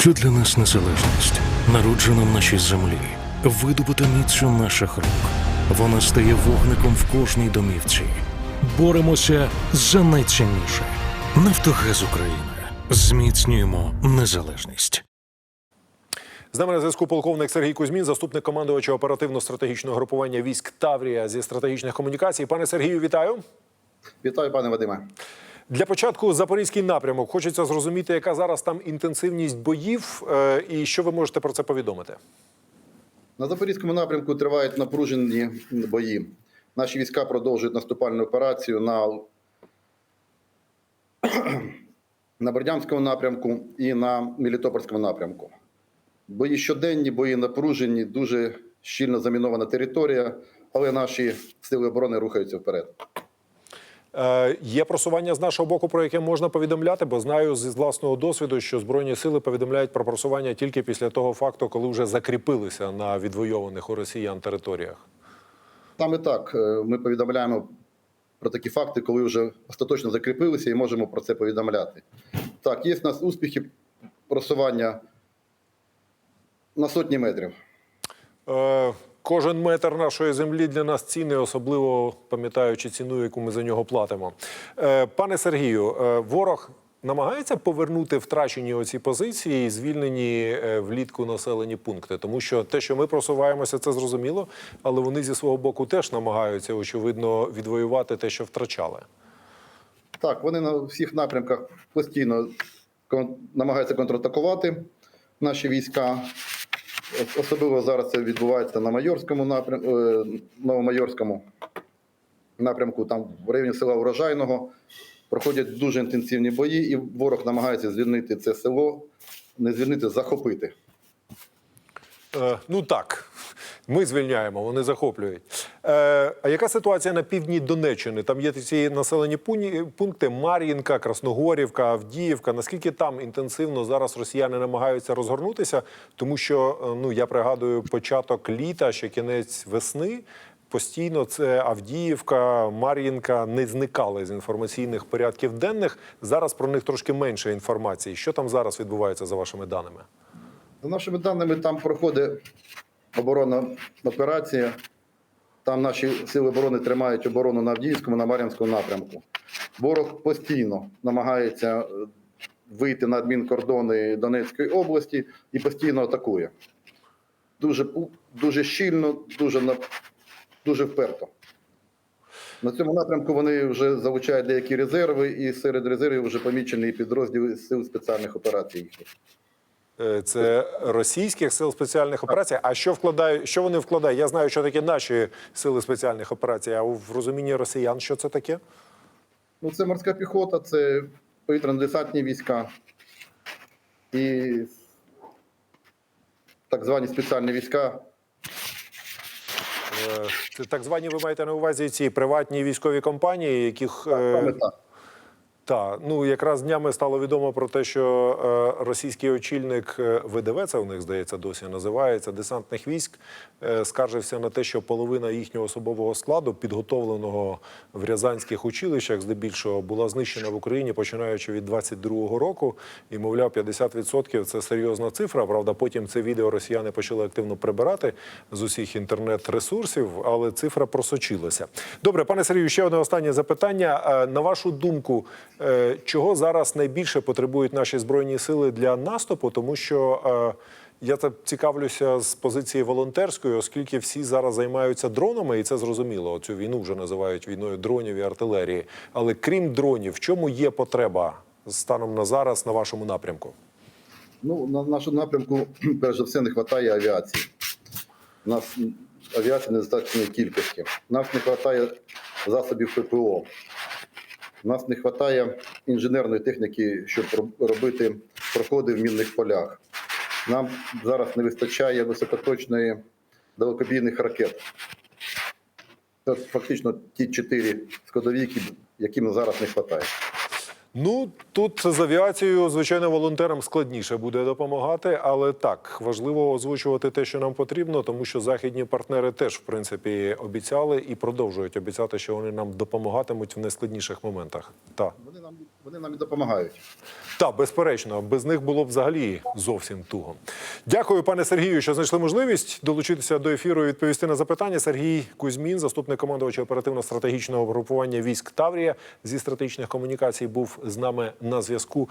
Що для нас незалежність? Народжена в нашій землі, видобута міцю наших рук. Вона стає вогником в кожній домівці. Боремося за найцінніше. Нафтогаз України. Зміцнюємо незалежність. З нами на зв'язку полковник Сергій Кузьмін, заступник командувача оперативно-стратегічного групування військ Таврія зі стратегічних комунікацій. Пане Сергію, вітаю. Вітаю, пане Вадиме. Для початку запорізький напрямок. Хочеться зрозуміти, яка зараз там інтенсивність боїв, е, і що ви можете про це повідомити. На Запорізькому напрямку тривають напружені бої. Наші війська продовжують наступальну операцію на, на Бердянському напрямку і на Мелітопольському напрямку. Бої щоденні, бої напружені, дуже щільно замінована територія, але наші сили оборони рухаються вперед. Е, Є просування з нашого боку, про яке можна повідомляти, бо знаю з власного досвіду, що збройні сили повідомляють про просування тільки після того факту, коли вже закріпилися на відвойованих у росіян територіях. Там і так е, ми повідомляємо про такі факти, коли вже остаточно закріпилися і можемо про це повідомляти. Так, є в нас успіхи просування на сотні метрів. Кожен метр нашої землі для нас цінний, особливо пам'ятаючи ціну, яку ми за нього платимо. Е, Пане Сергію, е, ворог намагається повернути втрачені оці позиції і звільнені е, влітку населені пункти, тому що те, що ми просуваємося, це зрозуміло, але вони зі свого боку теж намагаються очевидно відвоювати те, що втрачали. Так, вони на всіх напрямках постійно намагаються контратакувати наші війська. Ос- Особливо зараз це відбувається на Майорському напрямку, Новомайорському напрямку, там в районі села Урожайного. Проходять дуже інтенсивні бої, і ворог намагається звільнити це село, не звільнити, захопити. Е, ну так, ми звільняємо, вони захоплюють. Е, а яка ситуація на півдні Донеччини? Там є ці населені пункти Мар'їнка, Красногорівка, Авдіївка. Наскільки там інтенсивно зараз росіяни намагаються розгорнутися? Тому що е, ну я пригадую початок літа, ще кінець весни. Постійно це Авдіївка, Мар'їнка не зникали з інформаційних порядків денних. Зараз про них трошки менше інформації. Що там зараз відбувається за вашими даними? За нашими даними, там проходить оборонна операція. Там наші сили оборони тримають оборону на Авдіївському, на Мар'їнському напрямку. Ворог постійно намагається е, вийти на адмінкордони Донецької області і постійно атакує. Дуже, дуже щільно, дуже, дуже вперто. На цьому напрямку вони вже залучають деякі резерви, і серед резервів вже помічені підрозділи сил спеціальних операцій. Е, Це російських сил спеціальних операцій. А що вкладають? Що вони вкладають? Я знаю, що таке наші сили спеціальних операцій. А в розумінні росіян, що це таке? Ну, це морська піхота, це повітряно-десантні війська і так звані спеціальні війська. Е, Це так звані, ви маєте на увазі ці приватні військові компанії, яких е, так. Так, ну якраз днями стало відомо про те, що е, російський очільник е, ВДВ, це у них здається досі називається десантних військ, е, скаржився на те, що половина їхнього особового складу, підготовленого в рязанських училищах, здебільшого була знищена в Україні починаючи від 22-го року. І мовляв, 50% – це серйозна цифра. Правда, потім це відео росіяни почали активно прибирати з усіх інтернет-ресурсів, але цифра просочилася. Добре, пане Сергію, ще одне останнє запитання. На вашу думку, чого зараз найбільше потребують наші збройні сили для наступу? Тому що е, я так цікавлюся з позиції волонтерської, оскільки всі зараз займаються дронами, і це зрозуміло. Цю війну вже називають війною дронів і артилерії. Але крім дронів, в чому є потреба станом на зараз на вашому напрямку? Ну, на нашому напрямку, перш за все, не вистачає авіації. У нас авіації недостатньої кількості. Нас не вистачає засобів ППО. У нас не вистачає інженерної техніки, щоб робити проходи в мінних полях. Нам зараз не вистачає високоточної далекобійних ракет. Це фактично ті чотири складові, які- яким зараз не вистачає. Ну тут з авіацією, звичайно, волонтерам складніше буде допомагати, але так важливо озвучувати те, що нам потрібно, тому що західні партнери теж в принципі обіцяли і продовжують обіцяти, що вони нам допомагатимуть в найскладніших моментах. Так. Вони нам Вони нам і допомагають. Так, безперечно, без них було б взагалі зовсім туго. Дякую, пане Сергію, що знайшли можливість долучитися до ефіру і відповісти на запитання. Сергій Кузьмін, заступник командувача оперативно-стратегічного групування військ Таврія зі стратегічних комунікацій, був з нами на зв'язку.